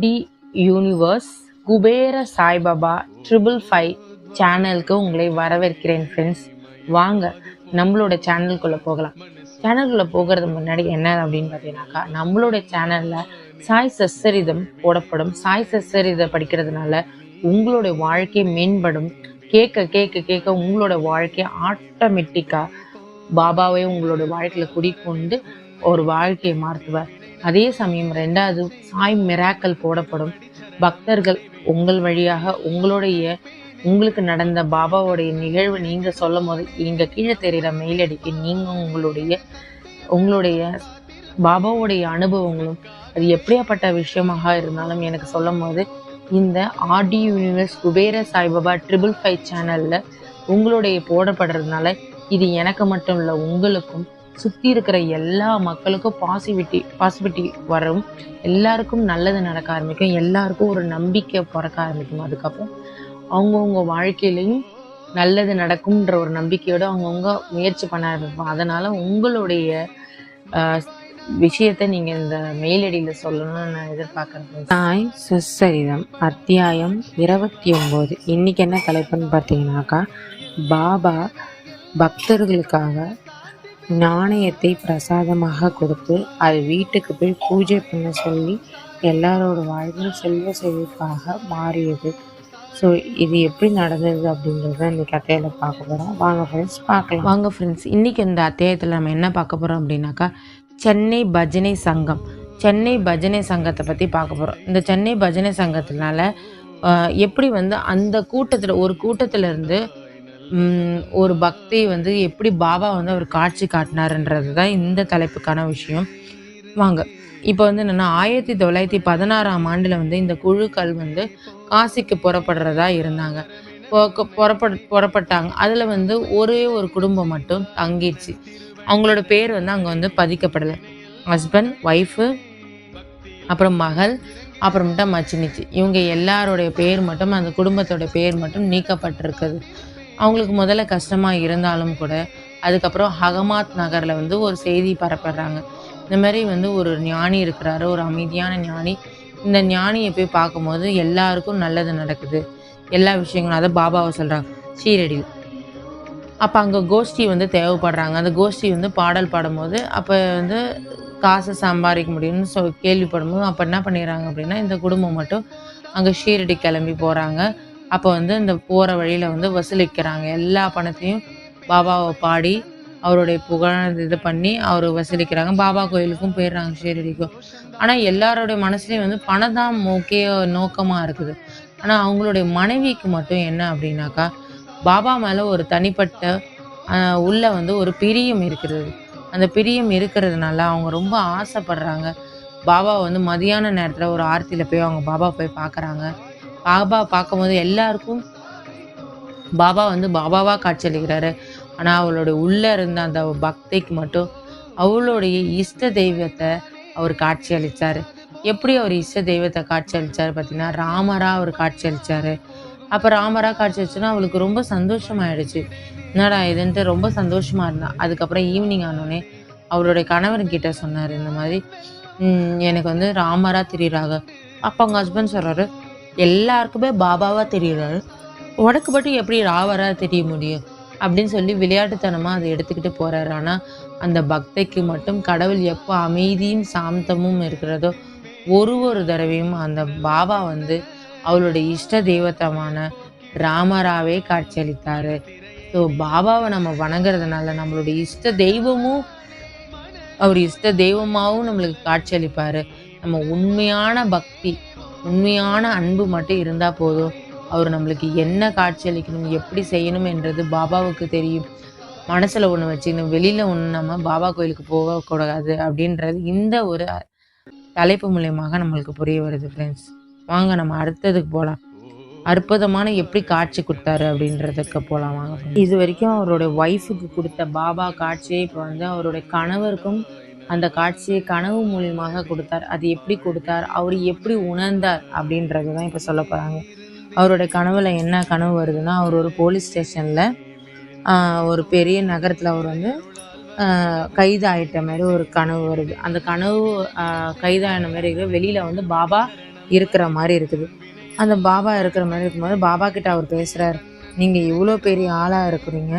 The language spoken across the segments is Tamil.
The universe Kubera Saibaba triple five சேனலுக்கு உங்களை வரவேற்கிறேன் ஃப்ரெண்ட்ஸ் வாங்க நம்மளோட சேனலுக்குள்ளே போகலாம். சேனலுக்குள்ளே போகிறது முன்னாடி என்ன அப்படின்னு பார்த்தீங்கன்னாக்கா நம்மளோட சேனலில் சாய் சசரிதம் போடப்படும். சாய் சச்சரிதை படிக்கிறதுனால உங்களுடைய வாழ்க்கை மேம்படும். கேட்க கேட்க கேட்க உங்களோட வாழ்க்கை ஆட்டோமேட்டிக்காக பாபாவே உங்களோட வாழ்க்கையில் குடிக்கொண்டு ஒரு வாழ்க்கையை மாற்றுவார் அதே சமயம் ரெண்டாவது சாய் மிராக்கல் போடப்படும். பக்தர்கள் உங்கள் வழியாக உங்களுடைய உங்களுக்கு நடந்த பாபாவுடைய நிகழ்வு நீங்க சொல்லும் போது இங்க கீழே தெரிகிற மெயில் அடிக்கு நீங்க உங்களுடைய உங்களுடைய பாபாவுடைய அனுபவங்களும் அது எப்படியாப்பட்ட விஷயமாக இருந்தாலும் எனக்கு சொல்லும் போது இந்த ஆடி universe Kubera Saibaba triple five சேனல்ல உங்களுடைய போடப்படுறதுனால இது எனக்கு மட்டும் இல்லை உங்களுக்கும் சுற்றி இருக்கிற எல்லா மக்களுக்கும் பாசிட்டிவிட்டி பாசிபிலிட்டி வரும். எல்லாருக்கும் நல்லது நடக்க ஆரம்பிக்கும். எல்லாருக்கும் ஒரு நம்பிக்கை பிறக்க ஆரம்பிக்கும். அதுக்கப்புறம் அவங்கவுங்க வாழ்க்கையிலையும் நல்லது நடக்கும்ன்ற ஒரு நம்பிக்கையோடு அவங்கவுங்க முயற்சி பண்ண ஆரம்பிப்போம் அதனால் உங்களுடைய விஷயத்தை நீங்கள் இந்த மெயிலடியில் சொல்லணும்னு நான் எதிர்பார்க்குறேன் தாய் சுசரிதம் அத்தியாயம் இருபத்தி ஒம்பது இன்றைக்கி என்ன தலைப்புன்னு பார்த்தீங்கன்னாக்கா பாபா பக்தர்களுக்காக நாணயத்தை பிரசாதமாக கொடுத்து அது வீட்டுக்கு போய் பூஜை பண்ண சொல்லி எல்லாரோட வாழ்வும் செல்வ செழிப்பாக மாறியது. ஸோ இது எப்படி நடந்தது அப்படின்றத இந்த கதையில் பார்க்க போகிறோம் வாங்க ஃப்ரெண்ட்ஸ் பார்க்கலாம். வாங்க ஃப்ரெண்ட்ஸ் இன்றைக்கி இந்த அத்தியாயத்தில் நம்ம என்ன பார்க்க போகிறோம் அப்படின்னாக்கா சென்னை பஜனை சங்கம். சென்னை பஜனை சங்கத்தை பற்றி பார்க்க போகிறோம் இந்த சென்னை பஜனை சங்கத்தினால எப்படி வந்து அந்த கூட்டத்தில் ஒரு கூட்டத்துல இருந்து ஒரு பக்தி வந்து எப்படி பாபா வந்து அவர் காட்சி காட்டினாருன்றது தான் இந்த தலைப்புக்கான விஷயம். வாங்க இப்போ வந்து என்னென்னா ஆயிரத்தி தொள்ளாயிரத்தி பதினாறாம் ஆண்டில் வந்து இந்த குழுக்கள் வந்து காசிக்கு புறப்படுறதா இருந்தாங்க. புறப்பட புறப்பட்டாங்க. அதில் வந்து ஒரே ஒரு குடும்பம் மட்டும் தங்கிடுச்சு. அவங்களோட பேர் வந்து அங்கே வந்து பதிக்கப்படலை. ஹஸ்பண்ட் ஒய்ஃபு அப்புறம் மகள் அப்புறமேட்டா மச்சினிச்சு. இவங்க எல்லாரோடைய பேர் மட்டும் அந்த குடும்பத்தோட பேர் மட்டும் நீக்கப்பட்டிருக்குது. அவங்களுக்கு முதல்ல கஷ்டமாக இருந்தாலும் கூட அதுக்கப்புறம் ஹகமாத் நகரில் வந்து ஒரு செய்தி பரப்படுறாங்க இந்த மாதிரி வந்து ஒரு ஞானி இருக்கிறாரு ஒரு அமைதியான ஞானி. இந்த ஞானியை போய் பார்க்கும்போது எல்லாருக்கும் நல்லது நடக்குது. எல்லா விஷயங்களும் அதை பாபாவை சொல்கிறாங்க சீரடியில் அப்போ அங்கே கோஷ்டி வந்து தேவைப்படுறாங்க. அந்த கோஷ்டி வந்து பாடல் பாடும்போது அப்போ வந்து காசை சம்பாதிக்க முடியும்னு சொ கேள்விப்படும்போது அப்போ என்ன பண்ணிடுறாங்க அப்படின்னா இந்த குடும்பம் மட்டும் அங்கே ஷீரடி கிளம்பி போகிறாங்க அப்போ வந்து இந்த போகிற வழியில் வந்து வசூலிக்கிறாங்க. எல்லா பணத்தையும் பாபாவை பாடி அவருடைய புகழ் இது பண்ணி அவர் வசூலிக்கிறாங்க. பாபா கோயிலுக்கும் போயிடுறாங்க ஷீரடிக்கும். ஆனால் எல்லாரோடைய மனசுலேயும் வந்து பணம் தான் முக்கிய நோக்கமாக இருக்குது. ஆனால் அவங்களுடைய மனைவிக்கு மட்டும் என்ன அப்படின்னாக்கா பாபா மேலே ஒரு தனிப்பட்ட உள்ள வந்து ஒரு பிரியம் இருக்கிறது. அந்த பிரியம் இருக்கிறதுனால அவங்க ரொம்ப ஆசைப்படுறாங்க. பாபா வந்து மதியான நேரத்தில் ஒரு ஆர்த்தியில் போய் அவங்க பாபா போய் பார்க்குறாங்க பாபா பார்க்கும்போது எல்லாருக்கும் பாபா வந்து பாபாவாக காட்சியளிக்கிறாரு. ஆனால் அவளுடைய உள்ளே இருந்த அந்த பக்திக்கு மட்டும் அவளுடைய இஷ்ட தெய்வத்தை அவர் காட்சி அளித்தார் எப்படி அவர் இஷ்ட தெய்வத்தை காட்சி அளித்தார் பார்த்தீங்கன்னா ராமராக அவர் காட்சியளித்தார் அப்போ ராமராக காட்சியளிச்சுன்னா அவளுக்கு ரொம்ப சந்தோஷமாயிடுச்சு. என்னடா இதுன்ட்டு ரொம்ப சந்தோஷமாக இருந்தான் அதுக்கப்புறம் ஈவினிங் ஆனோடனே அவருடைய கணவர்கிட்ட சொன்னார் இந்த மாதிரி எனக்கு வந்து ராமராக தெரியுறாங்க அப்போ அவங்க ஹஸ்பண்ட் சொல்கிறாரு எல்லாருக்குமே பாபாவாக தெரிகிறாரு உனக்கு மட்டும் எப்படி ராவராக தெரிய முடியும்? அப்படின்னு சொல்லி விளையாட்டுத்தனமாக அதை எடுத்துக்கிட்டு போகிறாரு ஆனால் அந்த பக்தைக்கு மட்டும் கடவுள் எப்போ அமைதியும் சாந்தமும் இருக்கிறதோ ஒரு ஒரு தடவையும் அந்த பாபா வந்து அவளுடைய இஷ்ட தெய்வத்தமான ராமராவே காட்சியளித்தார். ஸோ பாபாவை நம்ம வணங்குறதுனால நம்மளுடைய இஷ்ட தெய்வமும் அவர் இஷ்ட தெய்வமாகவும் நம்மளுக்கு காட்சியளிப்பார். நம்ம உண்மையான பக்தி. உண்மையான அன்பு மட்டும் இருந்தால் போதும். அவர் நம்மளுக்கு என்ன காட்சியளிக்கணும் எப்படி செய்யணும் என்றது பாபாவுக்கு தெரியும். மனசில் ஒன்று வச்சுக்கணும் வெளியில் ஒன்று நம்ம பாபா கோயிலுக்கு போகக்கூடாது அப்படின்றது இந்த ஒரு தலைப்பு மூலியமாக நம்மளுக்கு புரிய வருது ஃப்ரெண்ட்ஸ் வாங்க நம்ம அடுத்ததுக்கு போகலாம் அற்புதமான எப்படி காட்சி கொடுத்தாரு அப்படின்றதுக்கு போகலாம் வாங்க இது வரைக்கும் அவரோட ஒய்ஃபுக்கு கொடுத்த பாபா காட்சியை இப்போ வந்து அவருடைய கணவருக்கும் அந்த காட்சியை கனவு மூலியமாக கொடுத்தார். அது எப்படி கொடுத்தார்? அவர் எப்படி உணர்ந்தார்? அப்படின்றது தான் இப்போ சொல்ல போகிறாங்க அவருடைய கனவில் என்ன கனவு வருதுன்னா அவர் ஒரு போலீஸ் ஸ்டேஷனில் ஒரு பெரிய நகரத்தில் அவர் வந்து கைதாயிட்ட கைது மாதிரி ஒரு கனவு வருது. அந்த கனவு கைதாயின மாதிரி வெளியில் வந்து பாபா இருக்கிற மாதிரி இருக்குது. அந்த பாபா இருக்கிற மாதிரி இருக்கும்போது பாபா கிட்ட அவர் பேசுகிறார் நீங்கள் இவ்வளோ பெரிய ஆளாக இருக்கிறீங்க.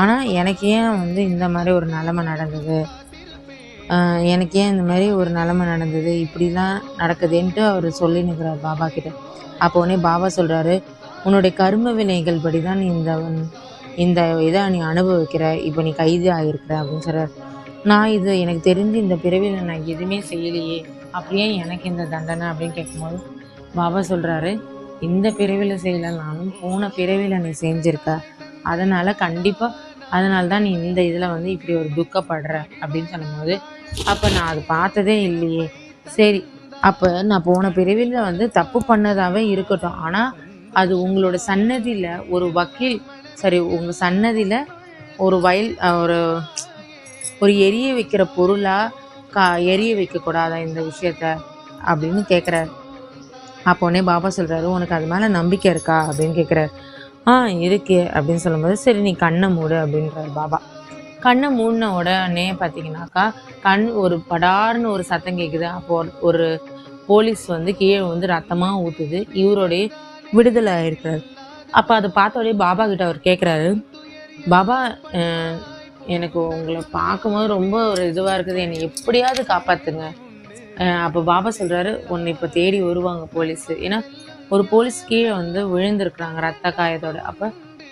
ஆனால் எனக்கு ஏன் வந்து இந்த மாதிரி ஒரு நிலமை நடந்தது? எனக்கு ஏன் இந்த மாதிரி ஒரு நிலமை நடந்தது. இப்படிலாம் நடக்குதுன்ட்டு அவர் சொல்லி நிற்கிறார் பாபா கிட்ட. அப்போ உடனே பாபா சொல்கிறாரு உன்னுடைய கர்ம வினைகள் படி தான் நீ இந்த இந்த இதை நீ அனுபவிக்கிற இப்போ நீ கைது ஆகிருக்கிற அப்படின்னு சொல்கிறார் நான் இது எனக்கு தெரிஞ்சு இந்த பிறவியில் நான் எதுவுமே செய்யலையே அப்படியே எனக்கு இந்த தண்டனை அப்படின்னு கேட்கும்போது பாபா சொல்கிறாரு இந்த பிறவியில் செய்யலைனாலும் போன பிறவியில் நீ செஞ்சுருக்க. அதனால் கண்டிப்பாக அதனால தான் நீ இந்த இதில் வந்து இப்படி ஒரு துக்கப்படுற அப்படின்னு சொல்லும்போது அப்போ நான் அது பார்த்ததே இல்லையே. சரி அப்போ நான் போன பிரிவில் வந்து தப்பு பண்ணதாகவே இருக்கட்டும். ஆனால் அது உங்களோட சன்னதியில் ஒரு வக்கீல் சரி உங்கள் சன்னதியில் ஒரு வயல் ஒரு ஒரு எரிய வைக்கிற பொருளாக கா எரிய வைக்கக்கூடாதா இந்த விஷயத்த அப்படின்னு கேட்குறாரு அப்போ உடனே பாபா சொல்கிறாரு உனக்கு அது மேலே நம்பிக்கை இருக்கா? அப்படின்னு கேட்குறாரு ஆ இருக்கு. அப்படின்னு சொல்லும்போது சரி நீ கண்ணை மூடு அப்படின்றாரு பாபா. கண்ணை மூடின உடனே பார்த்தீங்கன்னாக்கா கண் ஒரு படார்னு ஒரு சத்தம் கேட்குது அப்போ ஒரு- ஒரு போலீஸ் வந்து கீழே வந்து ரத்தமாக ஊற்றுது இவருடைய விடுதலை ஆயிருக்கிறாரு அப்போ அதை பார்த்தோடய பாபா கிட்ட அவர் கேட்குறாரு பாபா எனக்கு உங்களை பார்க்கும்போது ரொம்ப ஒரு இதுவாக இருக்குது. என்னை எப்படியாவது காப்பாற்றுங்க அப்போ பாபா சொல்கிறாரு உன்னை இப்போ தேடி வருவாங்க போலீஸு. ஏன்னா ஒரு போலீஸ் கீழே வந்து விழுந்திருக்கிறாங்க ரத்த காயத்தோட. அப்போ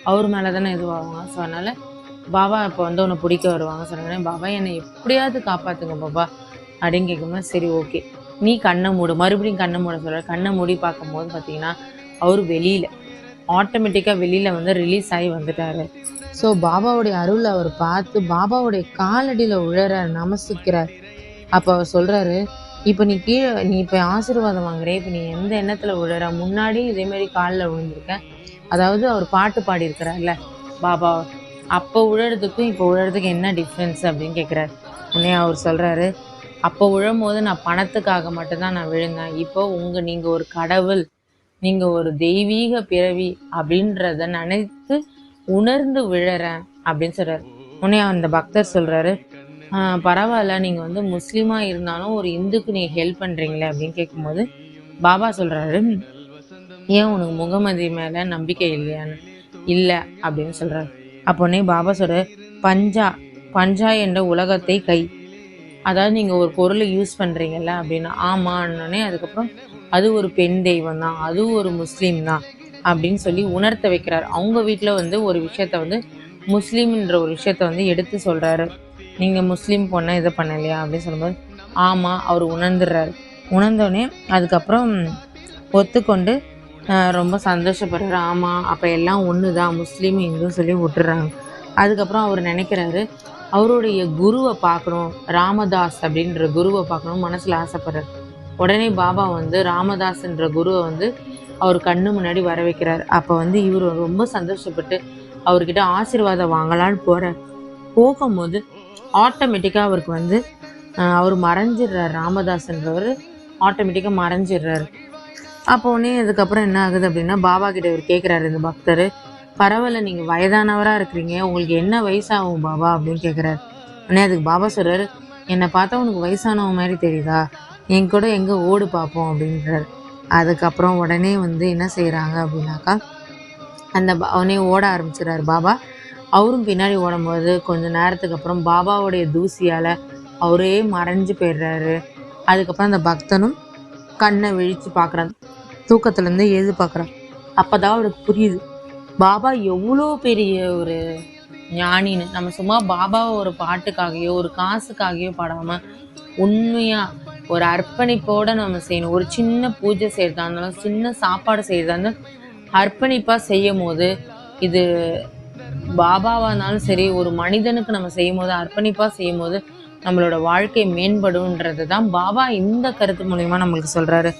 அவர் மேலே தானே இதுவாகுவாங்க ஸோ அதனால் பாபா இப்போ வந்து உன்னை பிடிக்க வருவாங்க சொன்னேன் பாபா என்னை எப்படியாவது காப்பாற்றுங்க பாபா அப்படின்னு கேட்கும்போது சரி ஓகே. நீ கண்ணை மூடு. மறுபடியும் கண்ணை மூட சொல்கிற கண்ணை மூடி பார்க்கும்போது பார்த்தீங்கன்னா அவர் வெளியில் ஆட்டோமேட்டிக்காக வெளியில் வந்து ரிலீஸ் ஆகி வந்துட்டாரு. ஸோ பாபாவுடைய அருள் அவர் பார்த்து பாபாவுடைய காலடியில் உழறார் நமசிக்கிறார். அப்போ அவர் சொல்கிறாரு இப்போ நீ கீழே நீ இப்போ ஆசீர்வாதம் வாங்குற இப்போ நீ எந்த எண்ணத்தில் விழுற முன்னாடி இதேமாரி காலில் விழுந்திருக்க. அதாவது அவர் பாட்டு பாடியிருக்கிறார்ல பாபா அப்போ உழறதுக்கும் இப்போ உழறதுக்கு என்ன டிஃப்ரென்ஸ் அப்படின்னு கேட்குறாரு உடனே அவர் சொல்கிறாரு அப்போ உழும்போது நான் பணத்துக்காக மட்டும்தான் நான் விழுந்தேன். இப்போ உங்கள் நீங்கள் ஒரு கடவுள் நீங்கள் ஒரு தெய்வீக பிறவி அப்படின்றத நினைத்து உணர்ந்து விழறேன் அப்படின்னு சொல்கிறார் உடனே அந்த பக்தர் சொல்கிறாரு பரவாயில்ல நீங்கள் வந்து முஸ்லீமாக இருந்தாலும் ஒரு இந்துக்கு நீங்கள் ஹெல்ப் பண்ணுறீங்களே அப்படின்னு கேட்கும்போது பாபா சொல்கிறாரு ஏன் உனக்கு முகமதி மேலே நம்பிக்கை இல்லையான்னு? இல்லை அப்படின்னு சொல்கிறாரு அப்போனே பாபா சொல்ற பஞ்சா பஞ்சா என்ற உலகத்தை கை. அதாவது நீங்கள் ஒரு பொருளை யூஸ் பண்ணுறீங்கல்ல அப்படின்னு ஆமான்னொடனே அதுக்கப்புறம் அது ஒரு பெண் தெய்வம் தான் அது ஒரு முஸ்லீம் தான் அப்படின்னு சொல்லி உணர்த்த வைக்கிறார். அவங்க வீட்டில் வந்து ஒரு விஷயத்த வந்து முஸ்லீம்ன்ற ஒரு விஷயத்த வந்து எடுத்து சொல்கிறாரு நீங்கள் முஸ்லீம் பொண்ணை இதை பண்ணலையா அப்படின்னு சொல்லும்போது ஆமாம் அவர் உணர்ந்துடுறாரு. உணர்ந்தோடனே அதுக்கப்புறம் ஒத்துக்கொண்டு ரொம்ப சந்தோஷப்படுறாரு. ஆமாம் அப்போ எல்லாம் ஒன்று தான் முஸ்லீம் இந்துன்னு சொல்லி விட்டுறாங்க. அதுக்கப்புறம் அவர் நினைக்கிறாரு அவருடைய குருவை பார்க்கணும் ராமதாஸ் அப்படின்ற குருவை பார்க்கணும் மனசில் ஆசைப்படுறார். உடனே பாபா வந்து ராமதாஸ்ன்ற குருவை வந்து அவர் கண்ணு முன்னாடி வர வைக்கிறார். அப்போ வந்து இவர் ரொம்ப சந்தோஷப்பட்டு அவர்கிட்ட ஆசீர்வாதம் வாங்கலான்னு போகிறார் போகும்போது ஆட்டோமேட்டிக்காக அவருக்கு வந்து அவர் மறைஞ்சிடுறார். ராமதாஸ்ன்றவர் ஆட்டோமேட்டிக்காக மறைஞ்சிடுறாரு. அப்போ உடனே அதுக்கப்புறம் என்ன ஆகுது அப்படின்னா பாபா கிட்ட இவர் கேட்குறாரு இந்த பக்தர் பரவாயில்ல நீங்கள் வயதானவராக இருக்கிறீங்க உங்களுக்கு என்ன வயசாகும் பாபா அப்படின்னு கேட்குறாரு உடனே அதுக்கு பாபா சொல்கிறாரு என்னை பார்த்தா உனக்கு வயசானவன் மாதிரி தெரியுதா? என் கூட எங்கே ஓடு பார்ப்போம் அப்படின்றாரு. அதுக்கப்புறம் உடனே வந்து என்ன செய்கிறாங்க அப்படின்னாக்கா அந்த அவனே ஓட ஆரம்பிச்சிடறாரு பாபா. அவரும் பின்னாடி ஓடும்போது கொஞ்ச நேரத்துக்கு அப்புறம் பாபாவுடைய தூசியால் அவரே மறைஞ்சு போயிடுறாரு. அதுக்கப்புறம் அந்த பக்தனும் கண்ணை விழித்து பார்க்குறான் தூக்கத்துலேருந்து எழுது பார்க்குறான். அப்போ தான் அவருக்கு புரியுது. பாபா எவ்வளோ பெரிய ஒரு ஞானின்னு. நம்ம சும்மா பாபாவை ஒரு பாட்டுக்காகயோ ஒரு காசுக்காகயோ பாடாமல் உண்மையாக ஒரு அர்ப்பணிப்போடு நம்ம செய்யணும். ஒரு சின்ன பூஜை செய்கிறதா இருந்தாலும் சின்ன சாப்பாடு செய்கிறதா இருந்தாலும் அர்ப்பணிப்பாக செய்யும் போது இது பாபாவாக இருந்தாலும் சரி ஒரு மனிதனுக்கு நம்ம செய்யும் போது அர்ப்பணிப்பாக செய்யும் போது நம்மளோட வாழ்க்கை மேம்படும்ன்றது தான் பாபா இந்த கருத்து மூலயமா நம்மளுக்கு சொல்கிறாரு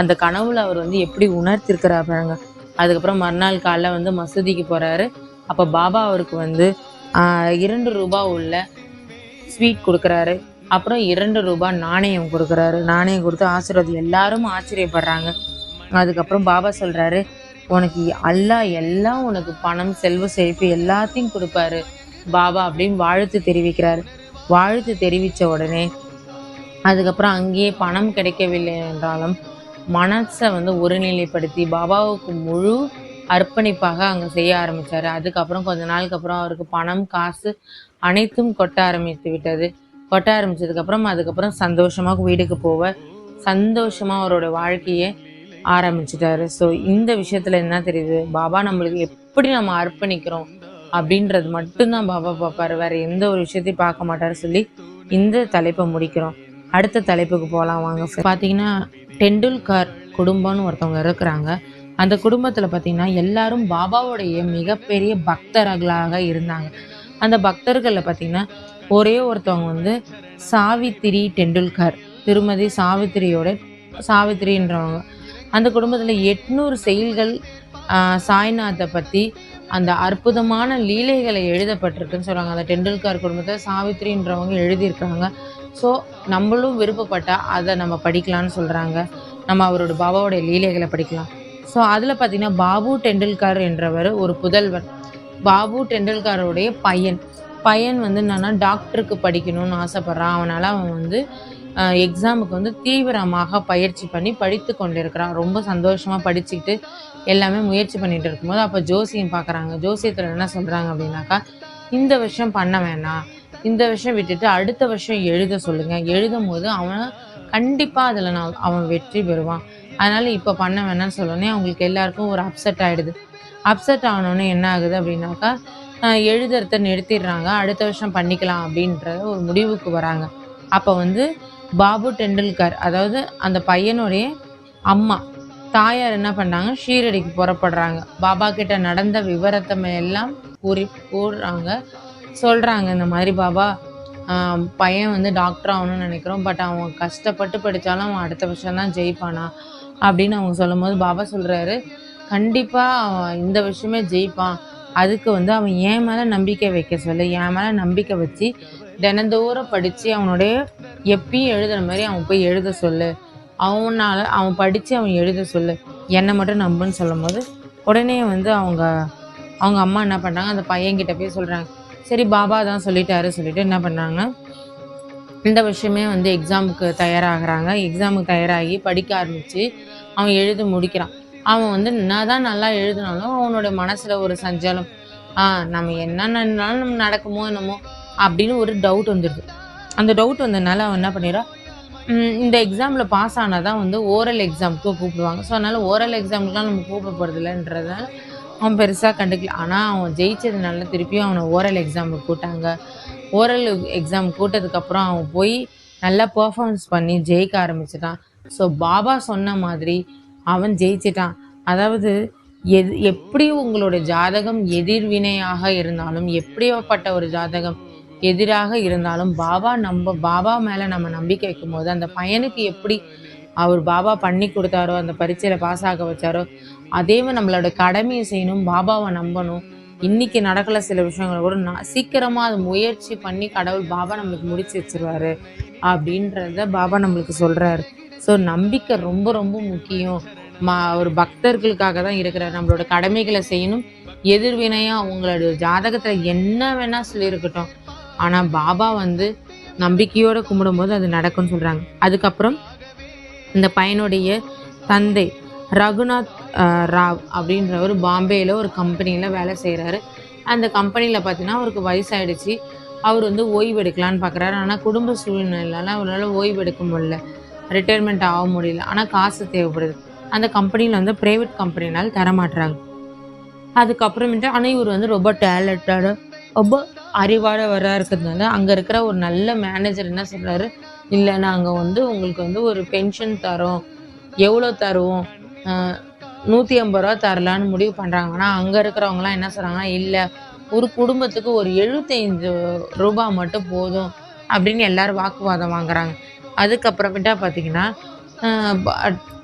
அந்த கனவுல அவர் வந்து எப்படி உணர்த்திருக்கிறார் பாருங்க. அதுக்கப்புறம் மறுநாள் காலைல வந்து மசூதிக்கு போகிறாரு அப்போ பாபா அவருக்கு வந்து இரண்டு ரூபாய் உள்ள ஸ்வீட் கொடுக்குறாரு. அப்புறம் இரண்டு ரூபாய் நாணயம் கொடுக்குறாரு. நாணயம் கொடுத்து ஆசீர்வாதம். எல்லாரும் ஆச்சரியப்படுறாங்க. அதுக்கப்புறம் பாபா சொல்கிறாரு உனக்கு அல்லாஹ் எல்லாம் உனக்கு பணம் செல்வ செழிப்பு எல்லாத்தையும் கொடுப்பாரு. பாபா அப்படின்னு வாழ்த்து தெரிவிக்கிறாரு. வாழ்த்து தெரிவித்த உடனே அதுக்கப்புறம் அங்கேயே பணம் கிடைக்கவில்லை என்றாலும் மனசை வந்து ஒருநிலைப்படுத்தி பாபாவுக்கு முழு அர்ப்பணிப்பாக அங்கே செய்ய ஆரம்பித்தார் அதுக்கப்புறம் கொஞ்ச நாளுக்கு அப்புறம் அவருக்கு பணம் காசு அனைத்தும் கொட்ட ஆரம்பித்து விட்டது. கொட்ட ஆரம்பிச்சதுக்கப்புறம் அதுக்கப்புறம் சந்தோஷமாக வீட்டுக்கு போவ சந்தோஷமாக அவரோட வாழ்க்கையை ஆரம்பிச்சிட்டாரு. ஸோ இந்த விஷயத்தில் என்ன தெரியுது? பாபா நம்மளுக்கு எப்படி நம்ம அர்ப்பணிக்கிறோம் அப்படின்றது மட்டும்தான் பாபா பார்ப்பாரு. வேற எந்த ஒரு விஷயத்தையும் பார்க்க மாட்டார் சொல்லி இந்த தலைப்பை முடிக்கிறோம். அடுத்த தலைப்புக்கு போகலாம் வாங்க பார்த்தீங்கன்னா டெண்டுல்கர் குடும்பம்னு ஒருத்தவங்க இருக்கிறாங்க. அந்த குடும்பத்தில் பார்த்தீங்கன்னா எல்லாரும் பாபாவுடைய மிகப்பெரிய பக்தர்களாக இருந்தாங்க. அந்த பக்தர்களில் பார்த்தீங்கன்னா ஒரே ஒருத்தவங்க வந்து சாவித்திரி டெண்டுல்கர் திருமதி சாவித்திரியோட சாவித்திரின்றவங்க. அந்த குடும்பத்தில் எட்நூறு செயல்கள் ஆஹ், சாய்நாத்தை பற்றி அந்த அற்புதமான லீலைகளை எழுதப்பட்டிருக்குன்னு சொல்கிறாங்க அந்த டெண்டுல்கர் குடும்பத்தை சாவித்திரின்றவங்க எழுதியிருக்காங்க ஸோ நம்மளும் விருப்பப்பட்டால் அதை நம்ம படிக்கலாம்னு சொல்கிறாங்க நம்ம அவரோட பாபாவோடைய லீலைகளை படிக்கலாம். ஸோ அதில் பார்த்தீங்கன்னா பாபு டெண்டுல்கர் என்றவர் ஒரு புதல்வர். பாபு டெண்டுல்கருடைய பையன். பையன் வந்து என்னன்னா டாக்டருக்கு படிக்கணும்னு ஆசைப்பட்றான். அவனால் அவன் வந்து எக்ஸாமுக்கு வந்து தீவிரமாக பயிற்சி பண்ணி படித்து கொண்டிருக்கிறான். ரொம்ப சந்தோஷமாக படிச்சுக்கிட்டு எல்லாமே முயற்சி பண்ணிகிட்டு இருக்கும்போது அப்போ ஜோசியம் பார்க்குறாங்க ஜோசியத்தில் என்ன சொல்கிறாங்க அப்படின்னாக்கா இந்த வருஷம் பண்ண வேணாம். இந்த வருஷம் விட்டுட்டு அடுத்த வருஷம் எழுத சொல்லுங்கள் எழுதும் போது அவன் கண்டிப்பாக அதில் நான் அவன் வெற்றி பெறுவான். அதனால் இப்போ பண்ண வேணாம்னு சொல்லோன்னே அவங்களுக்கு எல்லாருக்கும் ஒரு அப்செட் ஆகிடுது அப்செட் ஆனோடனே என்ன ஆகுது அப்படின்னாக்கா எழுதுறத நிறுத்திடுறாங்க. அடுத்த வருஷம் பண்ணிக்கலாம் அப்படின்ற ஒரு முடிவுக்கு வராங்க. அப்போ வந்து பாபு டெண்டுல்கர் அதாவது அந்த பையனுடைய அம்மா தாயார் என்ன பண்ணாங்க ஷீரடிக்கு புறப்படுறாங்க. பாபா கிட்ட நடந்த விவரத்தை எல்லாம் கூறி கூறுறாங்க. சொல்கிறாங்க இந்த மாதிரி பாபா பையன் வந்து டாக்டர் ஆகணும்னு நினைக்கிறோம் பட் அவன் கஷ்டப்பட்டு படித்தாலும் அவன் அடுத்த வருஷம் தான் ஜெயிப்பானா அப்படின்னு அவங்க சொல்லும்போது பாபா சொல்கிறாரு கண்டிப்பாக அவன் இந்த விஷயமே ஜெயிப்பான். அதுக்கு வந்து அவன் என் மேலே நம்பிக்கை வைக்க சொல்லு என் மேலே நம்பிக்கை வச்சு தினந்தோறும் படித்து அவனுடைய எப்பயும் எழுதுகிற மாதிரி அவன் போய் எழுத சொல்லு. அவனால் அவன் படித்து அவன் எழுத சொல்லு. என்னை மட்டும் நம்புன்னு சொல்லும் போது உடனே வந்து அவங்க அவங்க அம்மா என்ன பண்ணுறாங்க அந்த பையன்கிட்ட போய் சொல்கிறாங்க சரி பாபா தான் சொல்லிட்டாரு. சொல்லிட்டு என்ன பண்ணுறாங்க இந்த விஷயமே வந்து எக்ஸாமுக்கு தயாராகிறாங்க. எக்ஸாமுக்கு தயாராகி படிக்க ஆரம்பித்து அவன் எழுதி முடிக்கிறான். அவன் வந்து என்ன தான் நல்லா எழுதினாலும் அவனோட மனசில் ஒரு சஞ்சலம். ஆ நம்ம என்ன நினைனாலும் நம்ம நடக்குமோ என்னமோ அப்படின்னு ஒரு டவுட் வந்துடுது அந்த டவுட் வந்ததுனால அவன் என்ன பண்ணிடுறான்? இந்த எக்ஸாமில் பாஸ் ஆனால் தான் வந்து ஓரல் எக்ஸாமுக்கு கூப்பிடுவாங்க. ஸோ அதனால் ஓரல் எக்ஸாமுக்குலாம் நம்ம கூப்பிட போகிறதில்லன்றதால அவன் பெருசாக கண்டுக்கல. ஆனால் அவன் ஜெயிச்சதுனால திருப்பியும் அவனை ஓரல் எக்ஸாமுக்கு கூட்டாங்க. ஓரல் எக்ஸாம் கூட்டதுக்கப்புறம் அவன் போய் நல்லா பர்ஃபார்மன்ஸ் பண்ணி ஜெயிக்க ஆரம்பிச்சிட்டான். ஸோ பாபா சொன்ன மாதிரி அவன் ஜெயிச்சிட்டான். அதாவது எது எப்படி உங்களோட ஜாதகம் எதிர்வினையாக இருந்தாலும் எப்படிப்பட்ட ஒரு ஜாதகம் எதிராக இருந்தாலும் பாபா நம்ம பாபா மேலே நம்ம நம்பிக்கை வைக்கும்போது அந்த பையனுக்கு எப்படி அவர் பாபா பண்ணி கொடுத்தாரோ அந்த பரீட்சையில் பாஸ் ஆக வச்சாரோ அதே மாதிரி நம்மளோட கடமையை செய்யணும் பாபாவை நம்பணும். இன்னைக்கு நடக்கல சில விஷயங்கள் கூட நான் சீக்கிரமாக அது முயற்சி பண்ணி கடவுள் பாபா நம்மளுக்கு முடிச்சு வச்சிருவாரு அப்படின்றத பாபா நம்மளுக்கு சொல்கிறாரு ஸோ நம்பிக்கை ரொம்ப ரொம்ப முக்கியம். மா ஒரு பக்தர்களுக்காக தான் இருக்கிறார். நம்மளோட கடமைகளை செய்யணும். எதிர்வினையாக அவங்களோட ஜாதகத்தில் என்ன வேணால் சொல்லியிருக்கட்டும். ஆனால் பாபா வந்து நம்பிக்கையோடு கும்பிடும்போது அது நடக்கும்னு சொல்கிறாங்க அதுக்கப்புறம் இந்த பையனுடைய தந்தை ரகுநாத் ராவ் அப்படின்றவர் பாம்பேயில் ஒரு கம்பெனியில் வேலை செய்கிறாரு அந்த கம்பெனியில் பார்த்தீங்கன்னா அவருக்கு வயசாயிடுச்சு. அவர் வந்து ஓய்வு எடுக்கலான்னு பார்க்குறாரு ஆனால் குடும்ப சூழ்நிலையால் அவரால் ஓய்வு எடுக்க முடியல. ரிட்டையர்மெண்ட் ஆக முடியல. ஆனால் காசு தேவைப்படுது. அந்த கம்பெனியில் வந்து ப்ரைவேட் கம்பெனினால் தரமாட்டுறாங்க அதுக்கப்புறமேட்டு ஆனால் இவர் வந்து ரொம்ப டேலண்டடாக ரொம்ப அறிவாளவராக இருக்கிறதுனால அங்கே இருக்கிற ஒரு நல்ல மேனேஜர் என்ன சொல்கிறாரு இல்லை நாங்கள் வந்து உங்களுக்கு வந்து ஒரு பென்ஷன் தரோம். எவ்வளோ தருவோம்? நூற்றி ஐம்பது ரூபா தரலான்னு முடிவு பண்ணுறாங்க ஆனால் அங்கே இருக்கிறவங்களாம் என்ன சொல்கிறாங்கன்னா இல்லை ஒரு குடும்பத்துக்கு ஒரு எழுபத்தைந்து ரூபா மட்டும் போதும் அப்படின்னு எல்லோரும் வாக்குவாதம் வாங்குறாங்க. அதுக்கப்புறமேட்டா பார்த்தீங்கன்னா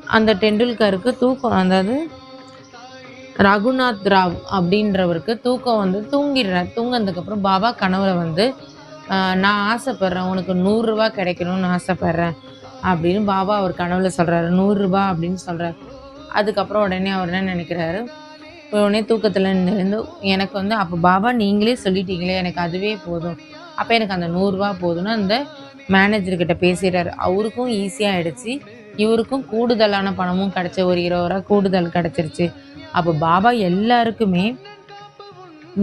அந்த டெண்டுல்கருக்கு தூக்கம் அதாவது ரகுநாத் ராவ் அப்படின்றவருக்கு தூக்கம் வந்து தூங்கிடுறார் தூங்கினதுக்கப்புறம் பாபா கனவுல வந்து நான் ஆசைப்பட்றேன் உனக்கு நூறுரூவா கிடைக்கணும்னு ஆசைப்பட்றேன் அப்படின்னு பாபா அவர் கனவுல சொல்கிறாரு நூறுரூபா அப்படின்னு சொல்கிறார் அதுக்கப்புறம் உடனே அவர் என்ன நினைக்கிறாரு? உடனே தூக்கத்தில் இருந்து எனக்கு வந்து அப்போ பாபா நீங்களே சொல்லிட்டீங்களே எனக்கு அதுவே போதும். அப்போ எனக்கு அந்த நூறுரூவா போதும்னு அந்த மேனேஜர்கிட்ட பேசிடுறாரு. அவருக்கும் ஈஸியாக ஆயிடுச்சு. இவருக்கும் கூடுதலான பணமும் கிடச்ச ஒரு இருபது ரூபா கூடுதல் கிடச்சிருச்சு. அப்போ பாபா எல்லாருக்குமே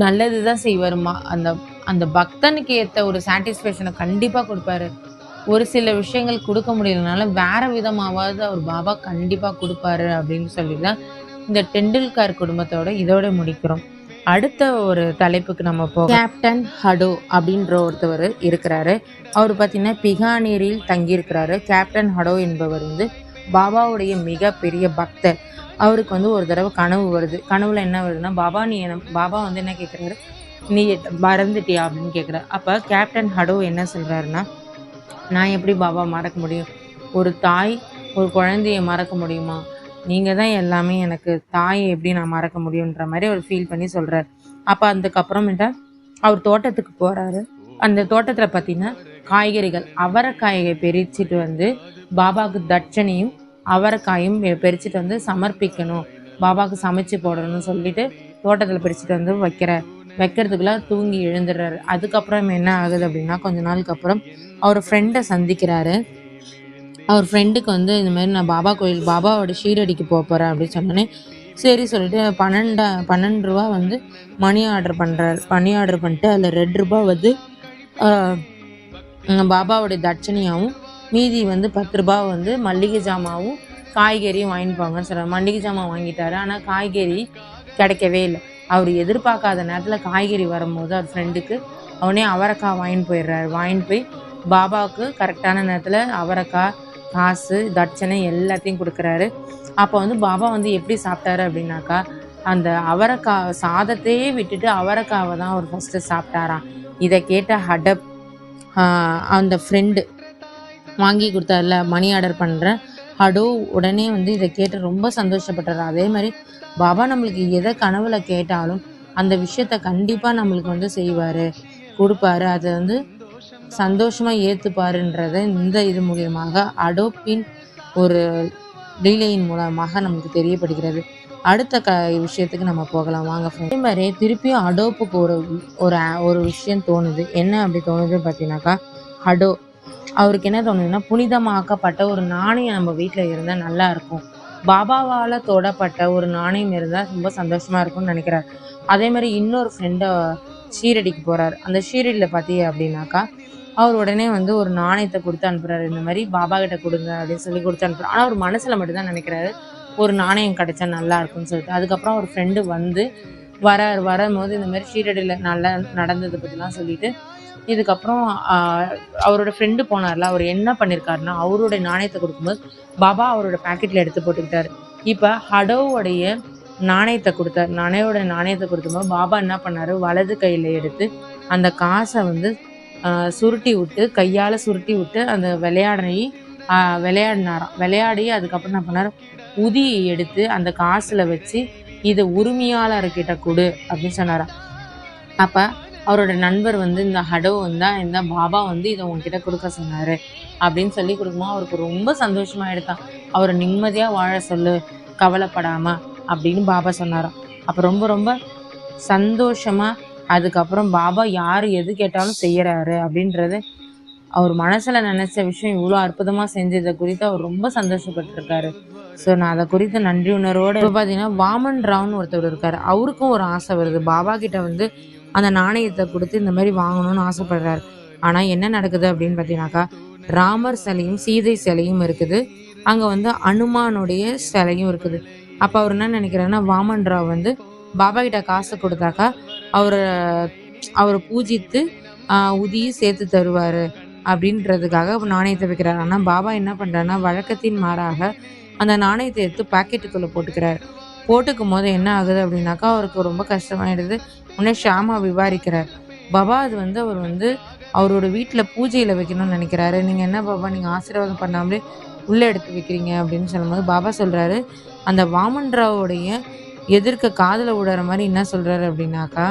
நல்லது தான் செய்வாருமா? அந்த அந்த பக்தனுக்கு ஏற்ற ஒரு சாட்டிஸ்ஃபேக்ஷனை கண்டிப்பாக கொடுப்பாரு. ஒரு சில விஷயங்கள் கொடுக்க முடியலனால வேற விதமாவது அவர் பாபா கண்டிப்பாக கொடுப்பாரு அப்படின்னு சொல்லி தான் இந்த டெண்டுல்கர் குடும்பத்தோட இதோட முடிக்கிறோம். அடுத்த ஒரு தலைப்புக்கு நம்ம போக கேப்டன் ஹடோ அப்படின்ற ஒருத்தவர் இருக்கிறாரு. அவர் பார்த்தீங்கன்னா பிகானீரில் தங்கியிருக்கிறாரு. கேப்டன் ஹடோ என்பவர் வந்து பாபாவுடைய மிகப்பெரிய பக்தர். அவருக்கு வந்து ஒரு தடவை கனவு வருது. கனவுல என்ன வருதுன்னா பாபா நீ என்ன பாபா வந்து என்ன கேட்குறாரு நீ மறந்துட்டியா? அப்படின்னு கேட்குறாரு அப்போ கேப்டன் ஹடோ என்ன சொல்கிறாருன்னா நான் எப்படி பாபா மறக்க முடியும்? ஒரு தாய் ஒரு குழந்தைய மறக்க முடியுமா? நீங்கள் தான் எல்லாமே எனக்கு தாயை எப்படி நான் மறக்க முடியுன்ற மாதிரி அவர் ஃபீல் பண்ணி சொல்கிறார் அப்போ அதுக்கப்புறமேட்டா அவர் தோட்டத்துக்கு போகிறாரு அந்த தோட்டத்தில் பார்த்தீங்கன்னா காய்கறிகள் அவரைக்காயை பெரிச்சிட்டு வந்து பாபாவுக்கு தட்சணையும் அவரைக்காயும் பிரிச்சுட்டு பெரிச்சிட்டு வந்து சமர்ப்பிக்கணும். பாபாவுக்கு சமைச்சு போடணும்னு சொல்லிட்டு தோட்டத்தில் பிரிச்சுட்டு வந்து வைக்கிறார். வைக்கிறதுக்குள்ள தூங்கி எழுந்துடுறாரு அதுக்கப்புறம் என்ன ஆகுது அப்படின்னா கொஞ்ச நாளுக்கு அப்புறம் அவர் ஃப்ரெண்டை சந்திக்கிறாரு. அவர் ஃப்ரெண்டுக்கு வந்து இந்த மாதிரி நான் பாபா கோயில் பாபாவோட ஷீரடிக்கு போக போகிறேன் அப்படின்னு சொன்னோன்னே சரி சொல்லிட்டு பன்னெண்டா பன்னெண்டு ரூபா வந்து மணி ஆர்டர் பண்ணுறாரு மணி ஆர்டர் பண்ணிட்டு அதில் ரெண்டு ரூபா வந்து பாபாவுடைய பாபாவோடைய தட்சணையாகவும் மீதி வந்து பத்து ரூபா வந்து மல்லிகை ஜாமாவும் காய்கறியும் வாங்கிட்டு போங்கன்னு சொல்கிறார் மல்லிகை ஜாமான் வாங்கிட்டாரு. ஆனால் காய்கறி கிடைக்கவே இல்லை. அவர் எதிர்பார்க்காத நேரத்தில் காய்கறி வரும்போது அவர் ஃப்ரெண்டுக்கு அவனே அவரைக்காய் வாங்கிட்டு போயிடுறாரு. வாங்கிட்டு போய் பாபாவுக்கு கரெக்டான நேரத்தில் அவரைக்காய் காசு தட்சணை எல்லாத்தையும் கொடுக்குறாரு. அப்போ வந்து பாபா வந்து எப்படி சாப்பிட்டாரு அப்படின்னாக்கா அந்த அவரைக்காய் சாதத்தையே விட்டுட்டு அவரைக்காவை தான் அவர் ஃபஸ்ட்டு சாப்பிட்டாராம். இதை கேட்ட ஹடப் அந்த ஃப்ரெண்டு வாங்கி கொடுத்தாருல மணி ஆர்டர் பண்ணுறேன் ஹடோ உடனே வந்து இதை கேட்டு ரொம்ப சந்தோஷப்பட்டாரு. அதே மாதிரி பாபா நம்மளுக்கு எதை கனவுல கேட்டாலும் அந்த விஷயத்த கண்டிப்பாக நம்மளுக்கு வந்து செய்வார் கொடுப்பாரு. அதை வந்து சந்தோஷமாக ஏற்றுப்பாருன்றத இந்த இது மூலியமாக அடோப்பின் ஒரு லீலையின் மூலமாக நமக்கு தெரியப்படுகிறது. அடுத்த க விஷயத்துக்கு நம்ம போகலாம். வாங்க அதே மாதிரி திருப்பியும் அடோப்புக்கு ஒரு ஒரு ஒரு விஷயம் தோணுது. என்ன அப்படி தோணுதுன்னு பார்த்தீங்கன்னாக்கா அடோ அவருக்கு என்ன தோணுதுன்னா புனிதமாக்கப்பட்ட ஒரு நாணயம் நம்ம வீட்டில் இருந்தால் நல்லா இருக்கும். பாபாவால் தொடப்பட்ட ஒரு நாணயம் இருந்தால் ரொம்ப சந்தோஷமா இருக்கும்னு நினைக்கிறார். அதே மாதிரி இன்னொரு ஃப்ரெண்டை ஷீரடிக்கு போகிறார் அந்த ஷீரடியில் பார்த்தீங்க அப்படின்னாக்கா அவர் உடனே வந்து ஒரு நாணயத்தை கொடுத்து அனுப்புகிறாரு இந்த மாதிரி பாபா கிட்ட கொடுங்க அப்படின்னு சொல்லி கொடுத்து அனுப்புகிறார் ஆனால் அவர் மனசில் மட்டும்தான் நினைக்கிறாரு ஒரு நாணயம் கிடைச்சா நல்லா இருக்கும்னு சொல்லிட்டு. அதுக்கப்புறம் ஒரு ஃப்ரெண்டு வந்து வரார். வரும்போது இந்த மாதிரி ஷீரடியில் நல்லா நடந்ததை பற்றிலாம் சொல்லிட்டு இதுக்கப்புறம் அவரோட ஃப்ரெண்டு போனார்ல அவர் என்ன பண்ணியிருக்காருன்னா அவருடைய நாணயத்தை கொடுக்கும்போது பாபா அவரோட பாக்கெட்டில் எடுத்து போட்டுக்கிட்டாரு. இப்போ ஹடோவுடைய நாணயத்தை கொடுத்தார். நாணயோட நாணயத்தை கொடுக்கும்போது பாபா என்ன பண்ணாரு? வலது கையில் எடுத்து அந்த காசை வந்து சுருட்டி விட்டு கையால் சுருட்டி விட்டு அந்த விளையாடி விளையாடினாராம். விளையாடி அதுக்கப்புறம் என்ன பண்ணார்? உதியை எடுத்து அந்த காசில் வச்சு இதை உரிமையாளர்கிட்ட கொடு அப்படின்னு சொன்னாராம். அப்போ அவரோட நண்பர் வந்து இந்த ஹடோ வந்தா இந்த பாபா வந்து இதை உங்ககிட்ட கொடுக்க சொன்னாரு அப்படின்னு சொல்லி கொடுக்கும்போது அவருக்கு ரொம்ப சந்தோஷமா எடுத்தான் அவரை நிம்மதியா வாழ சொல்லு கவலைப்படாம அப்படின்னு பாபா சொன்னாராம். அப்ப ரொம்ப ரொம்ப சந்தோஷமா அதுக்கப்புறம் பாபா யார் எது கேட்டாலும் செய்யறாரு அப்படின்றது அவர் மனசுல நினைச்ச விஷயம் இவ்வளோ அற்புதமா செஞ்சதை குறித்து அவர் ரொம்ப சந்தோஷப்பட்டிருக்காரு. ஸோ நான் அதை குறித்து நன்றி உணர்வோடு இப்போ பார்த்தீங்கன்னா வாமன் ராவ்னு ஒருத்தர் இருக்காரு. அவருக்கும் ஒரு ஆசை வருது. பாபா கிட்ட வந்து அந்த நாணயத்தை கொடுத்து இந்த மாதிரி வாங்கணும்னு ஆசைப்படுறாரு. ஆனால் என்ன நடக்குது அப்படின்னு பார்த்தீங்கன்னாக்கா ராமர் சிலையும் சீதை சிலையும் இருக்குது. அங்கே வந்து அனுமானுடைய சிலையும் இருக்குது. அப்போ அவர் என்ன நினைக்கிறாருன்னா வாமன் ராவ் வந்து பாபா கிட்ட காசு கொடுத்தாக்கா அவரை அவரை பூஜித்து ஆஹ், உதியும் சேர்த்து தருவார் அப்படின்றதுக்காக நாணயத்தை வைக்கிறார். ஆனால் பாபா என்ன பண்ணுறாருன்னா வழக்கத்தின் மாறாக அந்த நாணயத்தை எடுத்து பாக்கெட்டுக்குள்ளே போட்டுக்கிறார். போட்டுக்கும் போது என்ன ஆகுது அப்படின்னாக்கா அவருக்கு ரொம்ப கஷ்டமாயிடுது. உடனே ஷாமா விவாரிக்கிறார். பாபா அது வந்து அவர் வந்து அவரோட வீட்டில் பூஜையில் வைக்கணும்னு நினைக்கிறாரு. நீங்கள் என்ன பாபா நீங்கள் ஆசீர்வாதம் பண்ணாமலே உள்ளே எடுத்து வைக்கிறீங்க அப்படின்னு சொல்லும்போது பாபா சொல்கிறாரு அந்த வாமன் ராவோடைய எதிர்க்க காதில் விடுற மாதிரி என்ன சொல்கிறாரு அப்படின்னாக்கா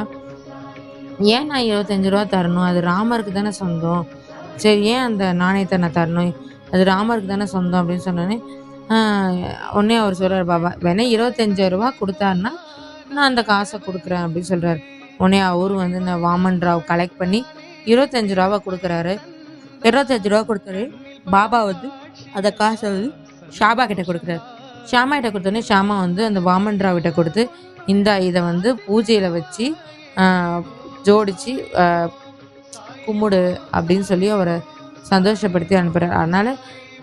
ஏன் நான் இருபத்தஞ்சு ரூபா தரணும்? அது ராமருக்கு தானே சொந்தம். சரி ஏன் அந்த நாணயத்தை நான் தரணும்? அது ராமருக்கு தானே சொந்தம் அப்படின்னு சொன்னோன்னே உடனே அவர் சொல்கிறார் பாபா வேணா இருபத்தஞ்சாயிரம் ரூபா கொடுத்தாருன்னா நான் அந்த காசை கொடுக்குறேன் அப்படின்னு சொல்கிறாரு உடனே அவரும் வந்து இந்த வாமன் ராவ் கலெக்ட் பண்ணி இருபத்தஞ்சு ரூபாவை கொடுக்குறாரு. இருபத்தஞ்சு ரூபா கொடுத்தாரு பாபா வந்து அந்த காசை வந்து ஷாபா கிட்ட கொடுக்குறாரு. ஷாமா கிட்ட கொடுத்தோடனே ஷாமா வந்து அந்த வாமன் ராவ்கிட்ட கொடுத்து இந்த இதை வந்து பூஜையில் வச்சு ஜோடிச்சு கும்பிடு அப்படின்னு சொல்லி அவரை சந்தோஷப்படுத்தி அனுப்புகிறார் அதனால்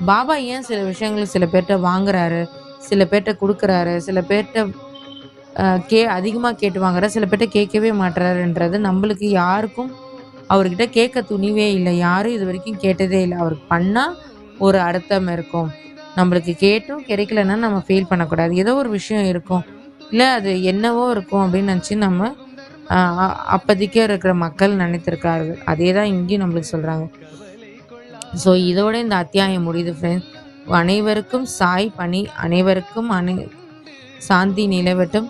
பாபா ஏன் சில விஷயங்கள் சில பேர்கிட்ட வாங்குறாரு சில பேர்கிட்ட கொடுக்குறாரு சில பேர்கிட்ட கே அதிகமாக கேட்டு வாங்குறாரு சில பேர்கிட்ட கேட்கவே மாட்டுறாருன்றது நம்மளுக்கு யாருக்கும் அவர்கிட்ட கேட்க துணிவே இல்லை. யாரும் இது வரைக்கும் கேட்டதே இல்லை. அவருக்கு பண்ணால் ஒரு அர்த்தம் இருக்கும். நம்மளுக்கு கேட்டும் கிடைக்கலன்னா நம்ம ஃபீல் பண்ணக்கூடாது. ஏதோ ஒரு விஷயம் இருக்கும். இல்லை அது என்னவோ இருக்கும் அப்படின்னு நினச்சி நம்ம அப்போதைக்கே இருக்கிற மக்கள் நினைத்திருக்கார்கள். அதே தான் இங்கேயும் நம்மளுக்கு சொல்கிறாங்க ஸோ இதோட இந்த அத்தியாயம் முடியுது ஃப்ரெண்ட்ஸ் அனைவருக்கும் சாய் பணி அனைவருக்கும் அனை சாந்தி நிலவட்டும்.